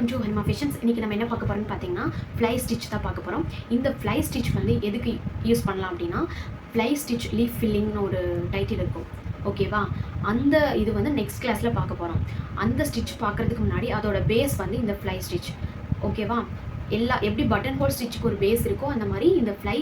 Welcome to ஹெல்மா fashions இன்றைக்கி நம்ம என்ன பார்க்க போகிறோம்னு பார்த்தீங்கன்னா ஃப்ளை ஸ்டிச் தான் பார்க்க போகிறோம் இந்த ஃப்ளை ஸ்டிச் வந்து எதுக்கு யூஸ் பண்ணலாம் அப்படின்னா ஃப்ளை ஸ்டிச் லீஃப் ஃபில்லிங்னு ஒரு டைட்டில் இருக்கும். ஓகேவா அந்த இது வந்து நெக்ஸ்ட் கிளாஸில் பார்க்க போகிறோம் அந்த ஸ்டிச் பார்க்குறதுக்கு முன்னாடி அதோட பேஸ் வந்து இந்த ஃப்ளை ஸ்டிச் ஓகேவா எல்லா எப்படி பட்டன் ஹோல் ஸ்டிச்சுக்கு ஒரு பேஸ் இருக்கோ அந்த மாதிரி இந்த ஃப்ளை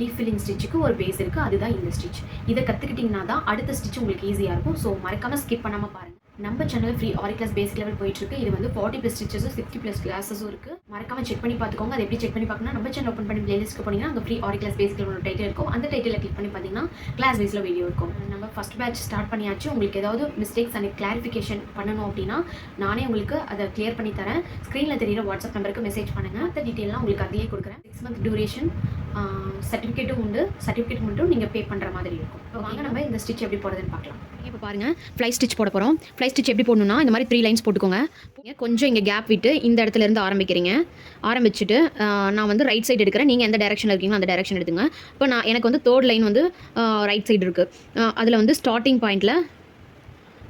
லீஃப் ஃபில்லிங் ஸ்டிச்சுக்கு ஒரு பேஸ் இருக்குது அதுதான் இந்த ஸ்டிச் இதை கற்றுக்கிட்டிங்கன்னா தான் அடுத்த ஸ்டிச் உங்களுக்கு ஈஸியாக இருக்கும். ஸோ மறக்காமல் ஸ்கிப் பண்ணாமல் பாருங்கள் நம்ம channel free Aari class basic level போயிட்டு இருக்கு இது வந்து ஃபார்ட்டி ப்ளஸ் ஸ்டிச்சஸும் சிக்ஸ்டி ப்ளஸ் கிளாஸஸும் இருக்கு. மறக்காம செக் பண்ணி பார்த்துக்கோங்க. அதை எப்படி செக் பண்ணி பார்க்கணும் நம்ம சேனல் ஓப்பன் பண்ணி பிளேலிஸ்ட்க்கு போனீங்கன்னா அங்கே free Aari class basic level title இருக்கும். அந்த டைட்டில் கிளிக் பண்ணி பார்த்தீங்கன்னா கிளாஸ் பேஸில் வீடியோ இருக்கும். நம்ம ஃபஸ்ட் பேட்ச் ஸ்டார்ட் பண்ணியாச்சு. உங்களுக்கு ஏதாவது மிஸ்டேக்ஸ் அண்ட் கிளாரிஃபிகேஷன் பண்ணணும் அப்படின்னா நானே உங்களுக்கு அதை கிளியர் பண்ணி தரேன். ஸ்க்ரீனில் தெரியிற வாட்ஸ்அப் நம்பருக்கு மெசேஜ் பண்ணுங்கள் அந்த டீட்டெயிலாம் உங்களுக்கு அதிலே கொடுக்குறேன். சிக்ஸ் மந்த் டியூரேஷன் சர்டிஃபிகேட்டும் உண்டு. சர்டிஃபிகேட் மட்டும் நீங்கள் பே பண்ணுற மாதிரி இருக்கும். இப்போ வாங்க நம்ம இந்த ஸ்டிச் எப்படி போடுறதுன்னு பார்க்கலாம். இப்போ பாருங்க. ஃப்ளை ஸ்டிச் போட போகிறோம் ஃப்ளை ஸ்டிச் எப்படி போடணும்னா இந்த மாதிரி த்ரீ லைன்ஸ் போட்டுக்கோங்க. கொஞ்சம் இங்கே கேப் விட்டு இந்த இடத்துல இருந்து ஆரம்பிக்கிறீங்க. ஆரம்பிச்சுட்டு நான் வந்து ரைட் சைடு எடுக்கிறேன். நீங்கள் எந்த டேரக்ஷனில் இருக்கீங்களோ அந்த டேரக்ஷன் எடுத்துங்க. இப்போ நான் எனக்கு வந்து தேர்ட் லைன் வந்து ரைட் சைடு இருக்குது அதில் வந்து ஸ்டார்டிங் பாயிண்டில்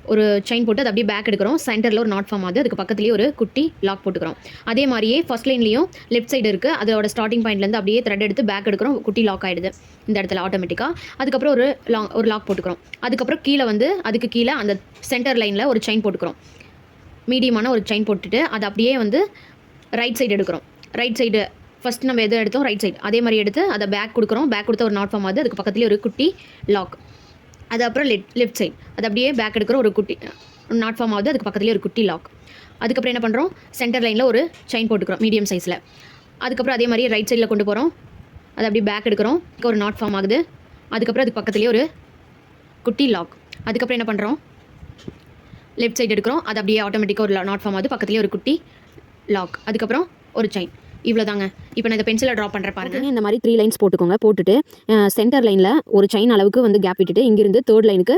ஒரு செயின் போட்டு அது அப்படியே பேக் எடுக்கிறோம். சென்டரில் ஒரு நாட் ஃபார்ம் ஆகுது. அதுக்கு பக்கத்துலேயே ஒரு குட்டி லாக் போட்டுக்கிறோம். அதே மாதிரியே ஃபர்ஸ்ட் லைன்லேயும் லெஃப்ட் சைடு இருக்குது அதோட ஸ்டார்டிங் பாயிண்ட்லேருந்து அப்படியே த்ரெட் எடுத்து பேக் எடுக்கிறோம். குட்டி லாக் ஆகிடுது இந்த இடத்துல ஆட்டோமேட்டிக்காக அதுக்கப்புறம் ஒரு லாங் ஒரு லாக் போட்டுக்கிறோம். அதுக்கப்புறம் கீழே வந்து அதுக்கு கீழே அந்த சென்டர் லைனில் ஒரு செயின் போட்டுக்கிறோம். மீடியமான ஒரு செயின் போட்டுட்டு அதை அப்படியே வந்து ரைட் சைடு எடுக்கிறோம். ரைட் சைடு ஃபஸ்ட் நம்ம எது எடுத்தோம்? ரைட் சைடு அதே மாதிரி எடுத்து அதை பேக் கொடுக்குறோம். பேக் கொடுத்த ஒரு நாட் ஃபார்ம் ஆகுது. அதுக்கு பக்கத்துலேயே ஒரு குட்டி லாக் அது அப்புறம் லெஃப்ட் லெஃப்ட் சைட் அது அப்படியே பேக் எடுக்கிற ஒரு குட்டி நாட் ஃபார்ம் ஆகுது. அதுக்கு பக்கத்துலேயே ஒரு குட்டி லாக் அதுக்கப்புறம் என்ன பண்ணுறோம் சென்டர் லைனில் ஒரு செயின் போட்டுக்கிறோம் மீடியம் சைஸில் அதுக்கப்புறம் அதே மாதிரி ரைட் சைடில் கொண்டு போகிறோம் அது அப்படியே பேக் எடுக்கிறோம். ஒரு நாட் ஃபார்ம் ஆகுது. அதுக்கப்புறம் அதுக்கு பக்கத்துலேயே ஒரு குட்டி லாக் அதுக்கப்புறம் என்ன பண்ணுறோம் லெஃப்ட் சைடு எடுக்கிறோம். அது அப்படியே ஆட்டோமேட்டிக்காக ஒரு நாட் ஃபார்ம் ஆகுது. பக்கத்துலேயே ஒரு குட்டி லாக் அதுக்கப்புறம் ஒரு செயின் இவ்வளோ தாங்க இப்போ நான் இந்த பென்சிலை ட்ரா பண்ணுற பாருங்க. இந்த மாதிரி த்ரீ லைன்ஸ் போட்டுக்கோங்க. போட்டுட்டு சென்டர் லைனில் ஒரு செயின் அளவுக்கு வந்து கேப் விட்டுட்டு இங்கிருந்து தேர்ட் லைனுக்கு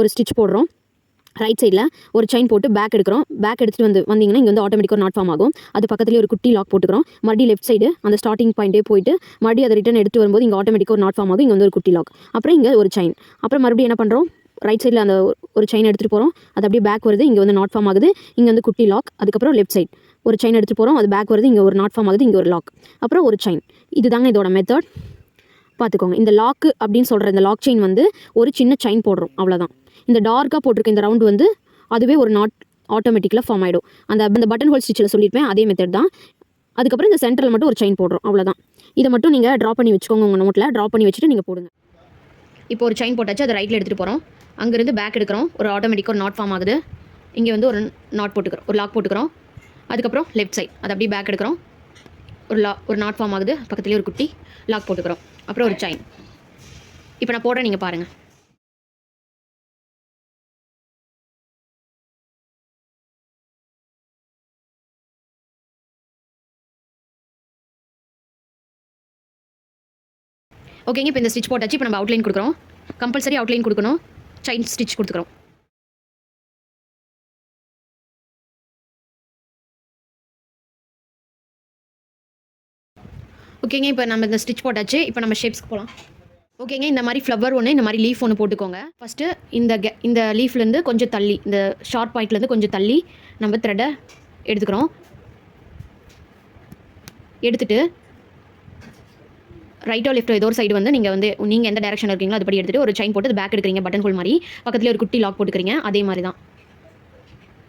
ஒரு ஸ்டிச் போடுறோம். ரைட் சைடில் ஒரு செயின் போட்டு பேக் எடுக்கிறோம். பேக் எடுத்துகிட்டு வந்து வந்தீங்கன்னா இங்கே வந்து ஆட்டோமேட்டிக்காக நாட் ஃபார்ம் ஆகும். அது பக்கத்துலேயே ஒரு குட்டி லாக் போட்டுக்கிறோம். மறுபடியும் லெஃப்ட் சைடு அந்த ஸ்டார்டிங் பாயிண்ட்டே போயிட்டு மறுபடியும் அதை ரிட்டன் எடுத்து வரும்போது இங்கே ஆட்டோமேட்டிக்காக ஒரு நாட் ஃபார்ம் ஆகும். இங்கே வந்து ஒரு குட்டி லாக் அப்புறம் இங்கே ஒரு செயின் அப்புறம் மறுபடியும் என்ன பண்ணுறோம் ரைட் சைடில் அந்த ஒரு செயின் எடுத்துகிட்டு போகிறோம் அது அப்படியே பேக் வருது. இங்கே வந்து நாட் ஃபார்ம் ஆகுது. இங்கே வந்து குட்டி லாக் அதுக்கப்புறம் லெஃப்ட் சைடு ஒரு செயின் எடுத்துகிட்டு போகிறோம் அது பேக் வருது. இங்கே ஒரு நாட் ஃபார்ம் ஆகுது. இங்கே ஒரு லாக் அப்புறம் ஒரு செயின் இதுதாங்க இதோட மெத்தட் பார்த்துக்கோங்க. இந்த லாக்கு அப்படின்னு சொல்கிற இந்த லாக் செயின் வந்து ஒரு சின்ன செயின் போடுறோம். அவ்வளோதான் இந்த டார்க்காக போட்டிருக்க இந்த ரவுண்டு வந்து அதுவே ஒரு நாட் ஆட்டோமேட்டிக்கலாக ஃபார்ம் ஆகிடும் அந்த இந்த பட்டன் ஹோல் ஸ்டிச்சில் சொல்லியிருப்பேன். அதே மெத்தட் தான். அதுக்கப்புறம் இந்த சென்டரில் மட்டும் ஒரு செயின் போடுறோம். அவ்வளோதான் இதை மட்டும் நீங்கள் ட்ரா பண்ணி வச்சுக்கோங்க உங்கள் நோட்டில் ட்ரா பண்ணி வச்சுட்டு நீங்கள் போடுங்க. இப்போ ஒரு செயின் போட்டாச்சு. அதை ரைட்டில் எடுத்துகிட்டு போகிறோம் அங்கேருந்து பேக் எடுக்கிறோம். ஒரு ஆட்டோமேட்டிக்காக ஒரு நாட் ஃபார்ம் ஆகுது. இங்கே வந்து ஒரு நாட் போட்டுக்கிறோம். ஒரு லாக் போட்டுக்கிறோம். அதுக்கப்புறம் லெஃப்ட் சைட் அதை அப்படியே பேக் எடுக்கிறோம். ஒரு லா ஒரு நாட் ஃபார்ம் ஆகுது. பக்கத்துலேயே ஒரு குட்டி லாக் போட்டுக்கிறோம். அப்புறம் ஒரு செயின் இப்போ நான் போடுறேன் நீங்கள் பாருங்கள் ஓகேங்க இப்போ இந்த ஸ்டிச் போட்டாச்சு. இப்போ நம்ம அவுட்லைன் கொடுக்குறோம். கம்பல்சரி அவுட்லைன் கொடுக்கணும். செயின் ஸ்டிச் கொடுத்துக்கிறோம். ஓகேங்க இப்போ நம்ம இந்த ஸ்டிச் போட்டாச்சு. இப்போ நம்ம ஷேப்ஸ்க்கு போகலாம் ஓகேங்க இந்த மாதிரி ஃப்ளவர் ஒன்று இந்த மாதிரி லீஃப் ஒன்று போட்டுக்கோங்க. ஃபஸ்ட்டு இந்த கே இந்த லீஃப்லேருந்து கொஞ்சம் தள்ளி இந்த ஷார்ட் பாயிண்ட்லேருந்து கொஞ்சம் தள்ளி நம்ம த்ரெட்டை எடுத்துக்கிறோம். எடுத்துகிட்டு ரைட்டோ லெஃப்ட்டோ ஏதோ ஒரு சைடு வந்து நீங்கள் வந்து நீங்கள் எந்த டேரக்ஷன் இருக்கீங்களோ அதுபடி எடுத்துகிட்டு ஒரு செயின் போட்டு பேக் எடுக்கிறீங்க பட்டன் ஹோல் மாதிரி. பக்கத்துலேயே ஒரு குட்டி லாக் போட்டுக்கிறீங்க அதே மாதிரி தான்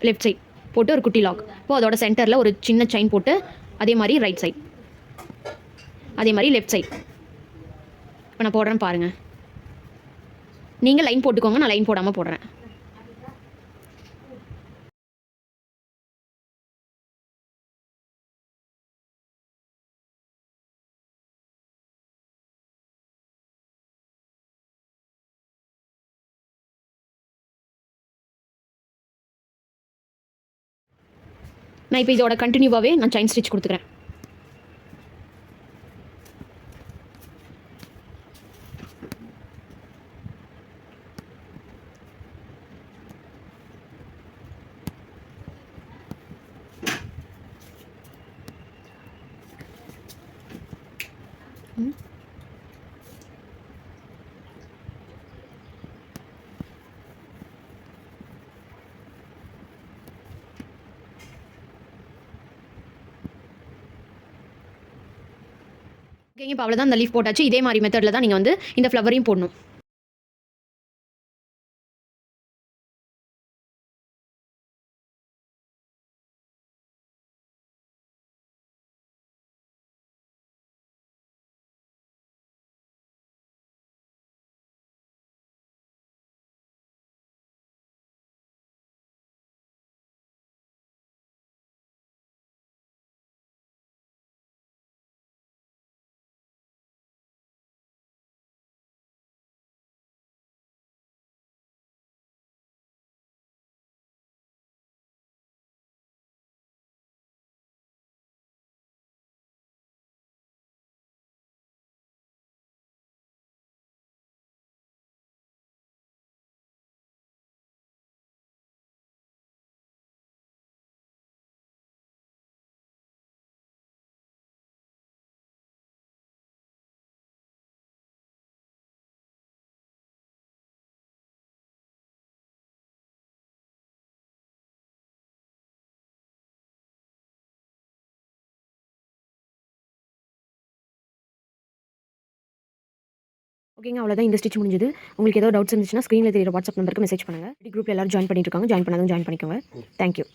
லெஃப்ட் சைட் போட்டு ஒரு குட்டி லாக் இப்போ அதோட சென்டரில் ஒரு சின்ன செயின் போட்டு அதே மாதிரி ரைட் சைட் அதே மாதிரி லெஃப்ட் சைட் இப்போ நான் போடுறேன் பாருங்கள் நீங்கள் லைன் போட்டுக்கோங்க நான் லைன் போடாமல் போடுறேன். நான் இப்போ இதோட கண்டினியூவாகவே நான் செயின் ஸ்டிச் கொடுத்துக்கிறேன். ஓகேங்க இப்போ அவ்வளோதான் அந்த லீஃப் போட்டாச்சு. இதே மாதிரி மெத்தடில் தான் நீங்கள் வந்து இந்த ஃப்ளவரையும் போடணும். ஓகேங்க அவ்வளோதான் இந்த ஸ்டிச் முடிஞ்சது. உங்களுக்கு ஏதோ டவுட்ஸ் இருந்துச்சுன்னா ஸ்க்ரீனில் தெரியுற வாட்ஸ்அப் நம்பருக்கு மெசேஜ் பண்ணுங்கள் குரூப்பில் எல்லாரும் ஜாயின் பண்ணிட்டு இருக்காங்க. ஜாயின் பண்ணாதான் ஜாயின் பண்ணிக்கோங்க. தேங்க்யூ